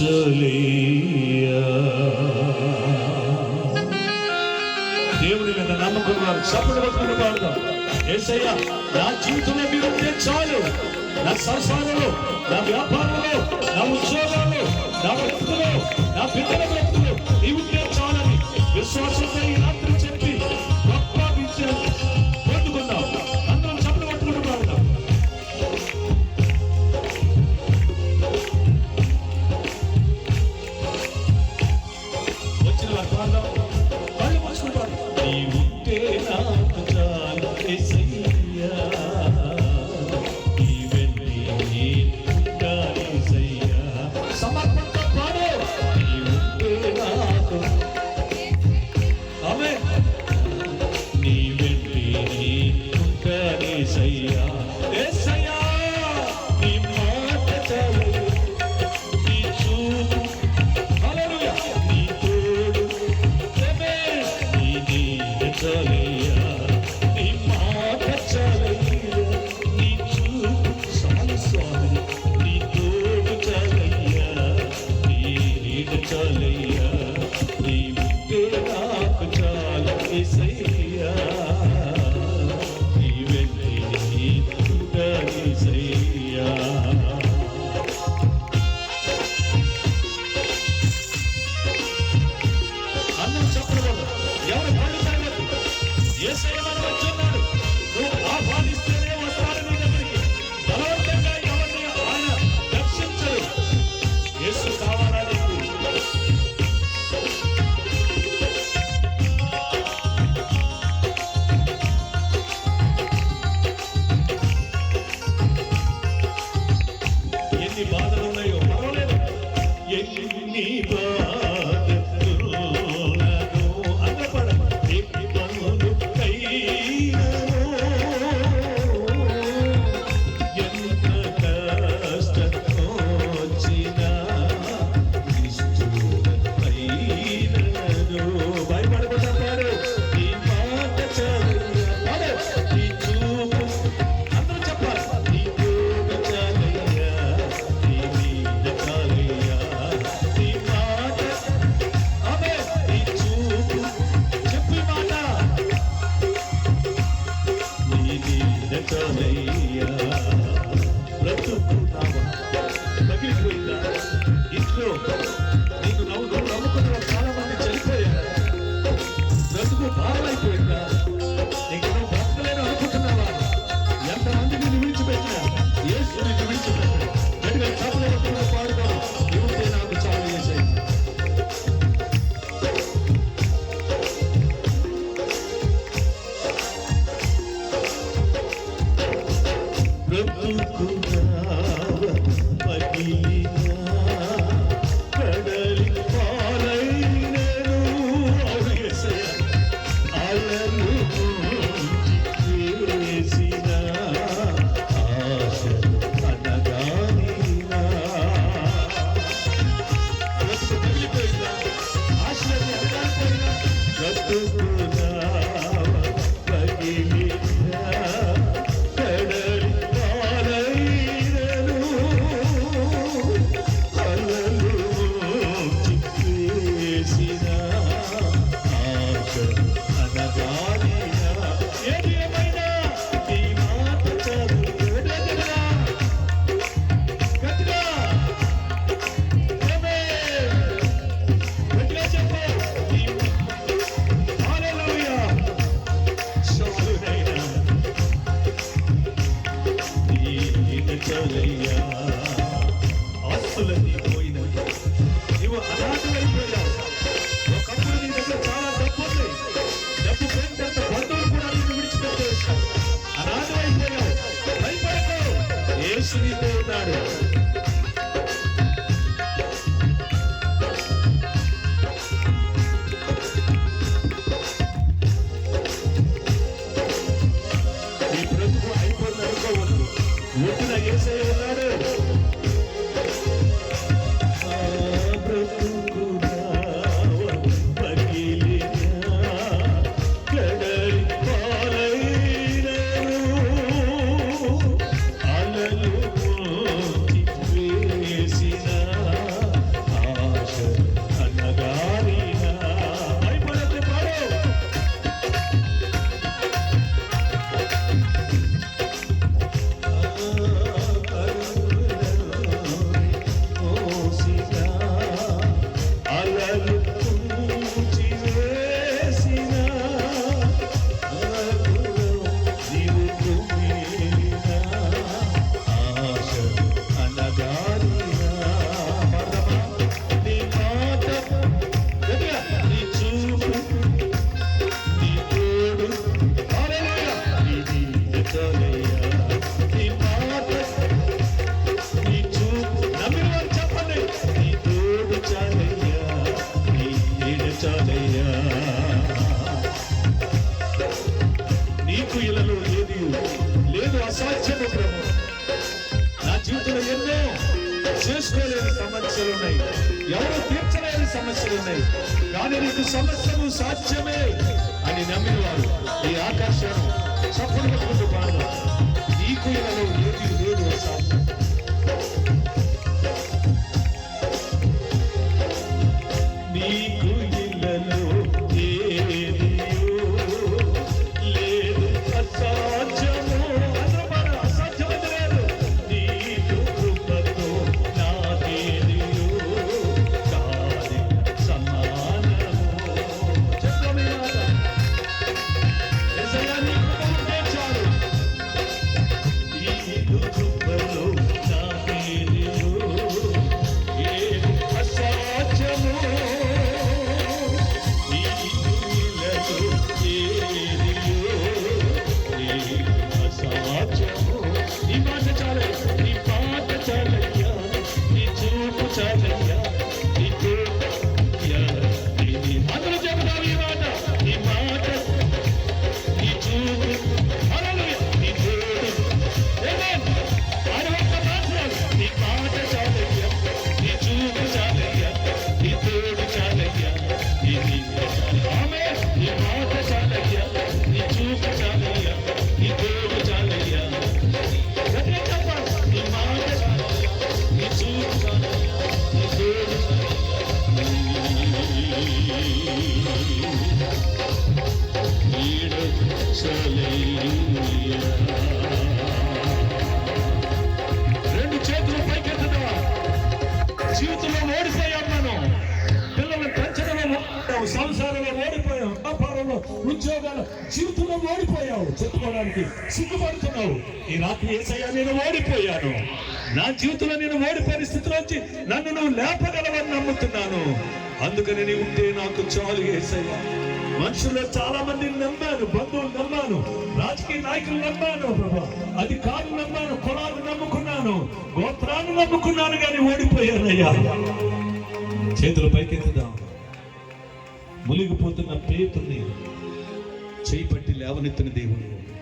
కౌశలియా దేవుని మీద నమ్మకం వారు చప్పుడు పట్టుకుని పాడుతాం ఏసయ్యా నా జీవితంలో మీరు ఉంటే చాలు. నా సంసారంలో నా వ్యాపారంలో నా ఉద్యోగాలు నా బ్రతుకులో నా పిల్లల బ్రతుకులు నీవుంటే చాలని. విశ్వాసంతో ఈ రాత్రి Thank. మార్చవయ్యా ఆస్తులన్నీ పోయిన నువ్వు అనాథమైపోయావు ఒకప్పుడు నీ దగ్గర చాలా డబ్బు ఉంది. డబ్బు పెంచంత బంధువులు కూడా నిన్ను విడిచిపెట్టేశావు అనాథమైపోయావు భయపడతావు ఏసు నీతో Yes, yes, yes, yes, చేసుకోలేని సమస్యలు ఉన్నాయి. ఎవరు తీర్చలేని సమస్యలు ఉన్నాయి. కానీ నీకు సమస్యలు సాధ్యమే అని నమ్మిన వారు ఈ ఆకర్షణ చప్పుడు కొట్టుకుంటూ పాడదాం నీకు ఇలాలో ఏది లేదు సాధ్యం. నీకు రెండు చేతులు పైకెత్తుదా జీవితంలో ఓడిపోయాం మనం పిల్లల్ని పెంచడంలో ఓడిపోయావు సంసారంలో ఓడిపోయావు వ్యాపారంలో ఉద్యోగాలు జీవితంలో ఓడిపోయావు. చెప్పుకోవడానికి సిగ్గుపడుతున్నావు. ఈ రాత్రి ఏసయ్యా నేను ఓడిపోయాను. నా జీవితంలో నేను ఓడిపోయిన వచ్చి నన్ను నువ్వు లేపగలవని నమ్ముతున్నాను. అందుకని నీ ఉంటే నాకు చాలు ఏసయ్యా. మనుషుల్లో చాలా మందిని నమ్మాను బంధువులు నమ్మాను రాజకీయ నాయకులు నమ్మాను ప్రభా. అధికారులు నమ్మాను కులాలు నమ్ముకున్నాను గోత్రాన్ని నమ్ముకున్నాను కానీ ఓడిపోయానయ్యా. చేతులు పైకెత్తుదాం. మునిగిపోతున్న పేతుని చేయి పట్టి లేవనెత్తిన దేవుడు.